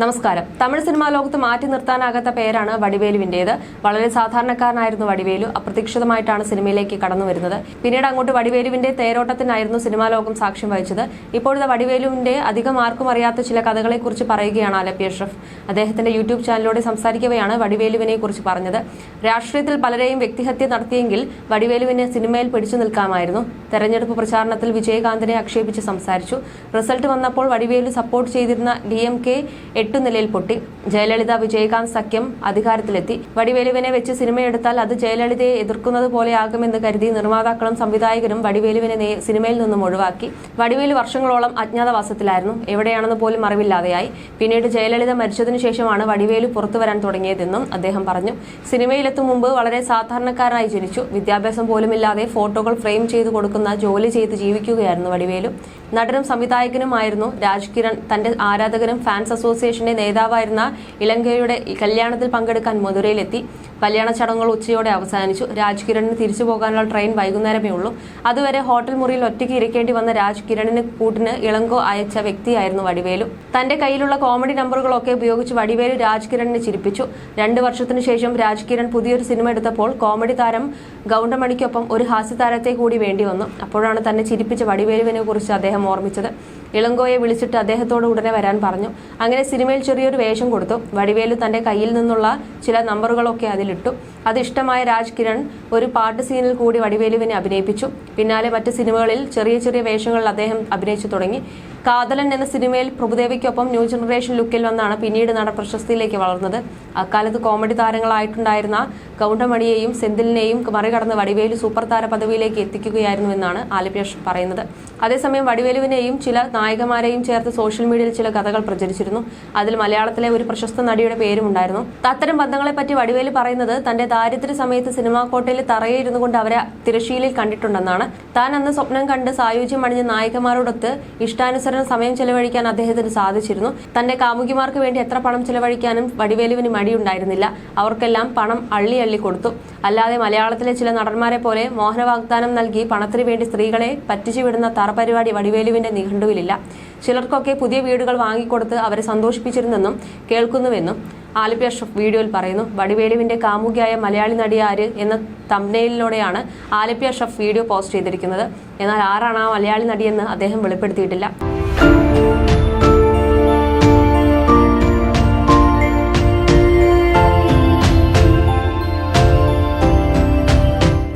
നമസ്കാരം. തമിഴ് സിനിമാ ലോകത്ത് മാറ്റി നിർത്താനാകാത്ത പേരാണ് വടിവേലുവിന്റേത്. വളരെ സാധാരണക്കാരനായിരുന്നു വടിവേലു. അപ്രതീക്ഷിതമായിട്ടാണ് സിനിമയിലേക്ക് കടന്നു വരുന്നത്. പിന്നീട് അങ്ങോട്ട് വടിവേലുവിന്റെ തേരോട്ടത്തിനായിരുന്നു സിനിമാ ലോകം സാക്ഷ്യം വഹിച്ചത്. ഇപ്പോഴത്തെ വടിവേലുവിന്റെ അധികം ആർക്കും അറിയാത്ത ചില കഥകളെക്കുറിച്ച് പറയുകയാണ് ആലപ്പി അഷ്റഫ്. അദ്ദേഹത്തിന്റെ യൂട്യൂബ് ചാനലിലൂടെ സംസാരിക്കവെയാണ് വടിവേലുവിനെ കുറിച്ച് പറഞ്ഞത്. രാഷ്ട്രീയത്തിൽ പലരെയും വ്യക്തിഹത്യ നടത്തിയെങ്കിൽ വടിവേലുവിനെ സിനിമയിൽ പിടിച്ചു നിൽക്കാമായിരുന്നു. തെരഞ്ഞെടുപ്പ് പ്രചാരണത്തിൽ വിജയകാന്തിനെ ആക്ഷേപിച്ച് സംസാരിച്ചു. റിസൾട്ട് വന്നപ്പോൾ വടിവേലു സപ്പോർട്ട് ചെയ്തിരുന്ന ഡി എം കെ എട്ടു നിലയിൽ പൊട്ടി. ജയലളിത വിജയകാന്ത് സഖ്യം അധികാരത്തിലെത്തി. വടിവേലുവിനെ വെച്ച് സിനിമയെടുത്താൽ അത് ജയലളിതയെ എതിർക്കുന്നത് പോലെയാകുമെന്ന് കരുതി നിർമ്മാതാക്കളും സംവിധായകരും വടിവേലുവിനെ സിനിമയിൽ നിന്നും ഒഴിവാക്കി. വടിവേലു വർഷങ്ങളോളം അജ്ഞാതവാസത്തിലായിരുന്നു. എവിടെയാണെന്ന് പോലും അറിവില്ലാതെയായി. പിന്നീട് ജയലളിത മരിച്ചതിനു ശേഷമാണ് വടിവേലു പുറത്തു വരാൻ തുടങ്ങിയതെന്നും അദ്ദേഹം പറഞ്ഞു. സിനിമയിലെത്തും മുമ്പ് വളരെ സാധാരണക്കാരനായി ജനിച്ചു. വിദ്യാഭ്യാസം പോലുമില്ലാതെ ഫോട്ടോകൾ ഫ്രെയിം ചെയ്തു കൊടുക്കുന്ന ജോലി ചെയ്ത് ജീവിക്കുകയായിരുന്നു വടിവേലു. നടനും സംവിധായകനുമായിരുന്നു രാജ്കിരൺ തന്റെ ആരാധകരും ഫാൻസ് അസോസിയേഷന്റെ നേതാവായിരുന്ന ഇലങ്കയുടെ കല്യാണത്തിൽ പങ്കെടുക്കാൻ മധുരയിലെത്തി. കല്യാണ ചടങ്ങുകൾ ഉച്ചയോടെ അവസാനിച്ചു. രാജ് കിരണിന് തിരിച്ചു പോകാനുള്ള ട്രെയിൻ വൈകുന്നേരമേ ഉള്ളൂ. അതുവരെ ഹോട്ടൽ മുറിയിൽ ഒറ്റയ്ക്ക് ഇരിക്കേണ്ടി വന്ന രാജ് കിരണിന് കൂട്ടിന് ഇളങ്കോ അയച്ച വ്യക്തിയായിരുന്നു വടിവേലു. തന്റെ കയ്യിലുള്ള കോമഡി നമ്പറുകളൊക്കെ ഉപയോഗിച്ച് വടിവേലു രാജ്കിരണിനെ ചിരിപ്പിച്ചു. രണ്ടു വർഷത്തിനു ശേഷം രാജ്കിരൺ പുതിയൊരു സിനിമ എടുത്തപ്പോൾ കോമഡി താരം ഗൗണ്ടമണിക്കൊപ്പം ഒരു ഹാസ്യതാരത്തെ കൂടി വേണ്ടി വന്നു. അപ്പോഴാണ് തന്നെ ചിരിപ്പിച്ച വടിവേലുവിനെ കുറിച്ച് അദ്ദേഹം ഓർമ്മിച്ചത്. ഇളങ്കോയെ വിളിച്ചിട്ട് അദ്ദേഹത്തോട് ഉടനെ വരാൻ പറഞ്ഞു. അങ്ങനെ സിനിമയിൽ ചെറിയൊരു വേഷം കൊടുത്തു. വടിവേലു തന്റെ കയ്യിൽ നിന്നുള്ള ചില നമ്പറുകളൊക്കെ അതിലിട്ടു. അതിഷ്ടമായ രാജ് കിരൺ ഒരു പാട്ട് സീനിൽ കൂടി വടിവേലുവിനെ അഭിനയിപ്പിച്ചു. പിന്നാലെ മറ്റ് സിനിമകളിൽ ചെറിയ ചെറിയ വേഷങ്ങളിൽ അദ്ദേഹം അഭിനയിച്ചു തുടങ്ങി. കാതലൻ എന്ന സിനിമയിൽ പ്രഭുദേവിക്കൊപ്പം ന്യൂ ജനറേഷൻ ലുക്കിൽ വന്നാണ് പിന്നീട് നട പ്രശസ്തിയിലേക്ക് വളർന്നത്. അക്കാലത്ത് കോമഡി താരങ്ങളായിട്ടുണ്ടായിരുന്ന കൗണ്ടമണിയെയും സെന്തിലിനെയും മറികടന്ന് വടിവേലു സൂപ്പർ താര പദവിയിലേക്ക് എത്തിക്കുകയായിരുന്നു എന്നാണ് ആലപ്യഷ് പറയുന്നത്. അതേസമയം വടിവേലുവിനെയും ചില നായകമാരെയും ചേർത്ത് സോഷ്യൽ മീഡിയയിൽ ചില കഥകൾ പ്രചരിച്ചിരുന്നു. അതിൽ മലയാളത്തിലെ ഒരു പ്രശസ്ത നടിയുടെ പേരും ഉണ്ടായിരുന്നു. അത്തരം ബന്ധങ്ങളെപ്പറ്റി വടിവേലു പറയുന്നത് തന്റെ ദാരിദ്ര്യ സമയത്ത് സിനിമാ കോട്ടയിൽ തറയിരുന്നു കൊണ്ട് അവരെ തിരശ്ശീലിൽ കണ്ടിട്ടുണ്ടെന്നാണ്. താൻ അന്ന് സ്വപ്നം കണ്ട് സായുജ്യം അണിഞ്ഞ നായകമാരോടൊത്ത് ഇഷ്ടാനുസരണം സമയം ചെലവഴിക്കാൻ അദ്ദേഹത്തിന് സാധിച്ചിരുന്നു. തന്റെ കാമുകിമാർക്ക് വേണ്ടി എത്ര പണം ചെലവഴിക്കാനും വടിവേലുവിന് മടിയുണ്ടായിരുന്നില്ല. അവർക്കെല്ലാം പണം അള്ളി അള്ളി കൊടുത്തു. അല്ലാതെ മലയാളത്തിലെ ചില നടന്മാരെ പോലെ മോഹന വാഗ്ദാനം നൽകി പണത്തിന് വേണ്ടി സ്ത്രീകളെ പറ്റിച്ചു വിടുന്ന തറപരിപാടി വടിവേലുവിന്റെ നിഘണ്ടുവിലില്ല. ചിലർക്കൊക്കെ പുതിയ വീടുകൾ വാങ്ങിക്കൊടുത്ത് അവരെ സന്തോഷിപ്പിച്ചിരുന്നെന്നും കേൾക്കുന്നുവെന്നും ആലപ്പി അഷ്റഫ് വീഡിയോയിൽ പറയുന്നു വടിവേലുവിന്റെ കാമുകിയായ മലയാളി നടി ആര് എന്ന തമ്നയിലൂടെയാണ് ആലപ്പി അഷ്റഫ് വീഡിയോ പോസ്റ്റ് ചെയ്തിരിക്കുന്നത്. എന്നാൽ ആരാണ് ആ മലയാളി നടിയെന്ന് അദ്ദേഹം വെളിപ്പെടുത്തിയിട്ടില്ല.